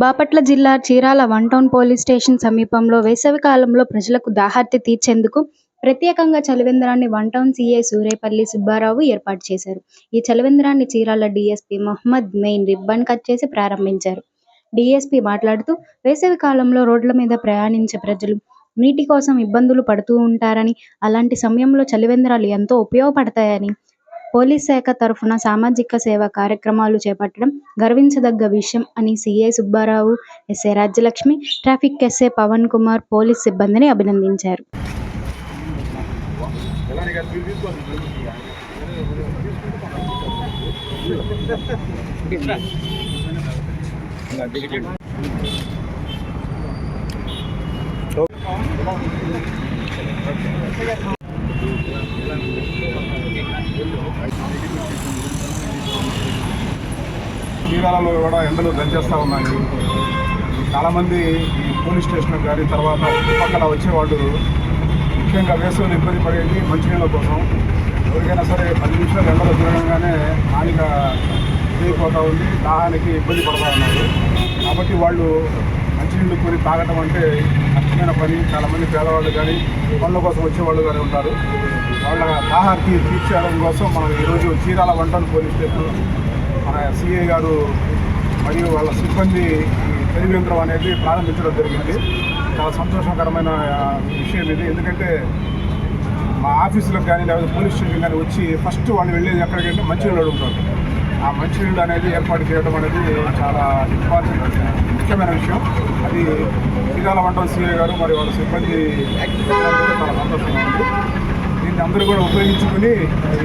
బాపట్ల జిల్లా Chirala one town police station సమీపంలో వేసవి కాలంలో ప్రజలకు దాహార్తి తీర్చేందుకు ప్రత్యేకంగా చలివేంద్రాన్ని one town CA Surepalli Subbarao ఏర్పాటు చేశారు. ఈ చలివేంద్రాన్ని Chirala DSP Mohammad Moin ribbon cut చేసి ప్రారంభించారు. డీఎస్పీ మాట్లాడుతూ వేసవి కాలంలో రోడ్ల మీద ప్రయాణించే ప్రజలు నీటి కోసం ఇబ్బందులు పడుతూ ఉంటారని అలాంటి సమయంలో చలివేంద్రాలు ఎంతో ఉపయోగపడతాయని పోలీస్ శాఖ తరఫున సామాజిక సేవ కార్యక్రమాలు చేపట్టడం గర్వించదగ్గ విషయం అని CI Subbarao SI Rajyalakshmi traffic SI Pavan Kumar police సిబ్బందిని అభినందించారు. చీరాలలో కూడా ఎండలు దంచేస్తూ ఉన్నాయి. చాలామంది పోలీస్ స్టేషన్ కానీ తర్వాత చుట్టుపక్కల వచ్చేవాళ్ళు ముఖ్యంగా వేసవిని ఇబ్బంది పడేది మంచినీళ్ళ కోసం. ఎవరికైనా సరే పది నిమిషాలు ఎండలు తిరగంగానే హానిక ఇదైపోతూ ఉంది దాహానికి ఇబ్బంది పడుతూ ఉన్నారు. కాబట్టి వాళ్ళు మంచినీళ్ళు కొని తాగటం అంటే కష్టమైన పని. చాలామంది పేదవాళ్ళు కానీ పనుల కోసం వచ్చేవాళ్ళు కానీ ఉంటారు. వాళ్ళ దాహానికి తీర్చేయడం కోసం మనం ఈరోజు చీరాల వంటను పోలీస్ స్టేషన్ సిఐ గారు మరియు వాళ్ళ సిబ్బంది తెలివి యంత్రం అనేది ప్రారంభించడం జరిగింది. చాలా సంతోషకరమైన విషయం ఇది. ఎందుకంటే మా ఆఫీసులకు కానీ లేకపోతే పోలీస్ స్టేషన్ కానీ వచ్చి ఫస్ట్ వాళ్ళు వెళ్ళేది ఎక్కడికంటే మంచినీళ్ళు అడుగుతారు. ఆ మంచినీళ్ళు అనేది ఏర్పాటు చేయడం అనేది చాలా ఇంపార్టెంట్ ముఖ్యమైన విషయం. అది శ్రీకాల వంటల సిఐ గారు మరి వాళ్ళ సిబ్బంది చాలా సంతోషంగా అందరూ కూడా ఉపయోగించుకుని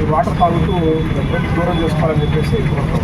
వాటర్ తాగుతూ దూరం చేసుకోవాలని చెప్పేసి కోరుతాం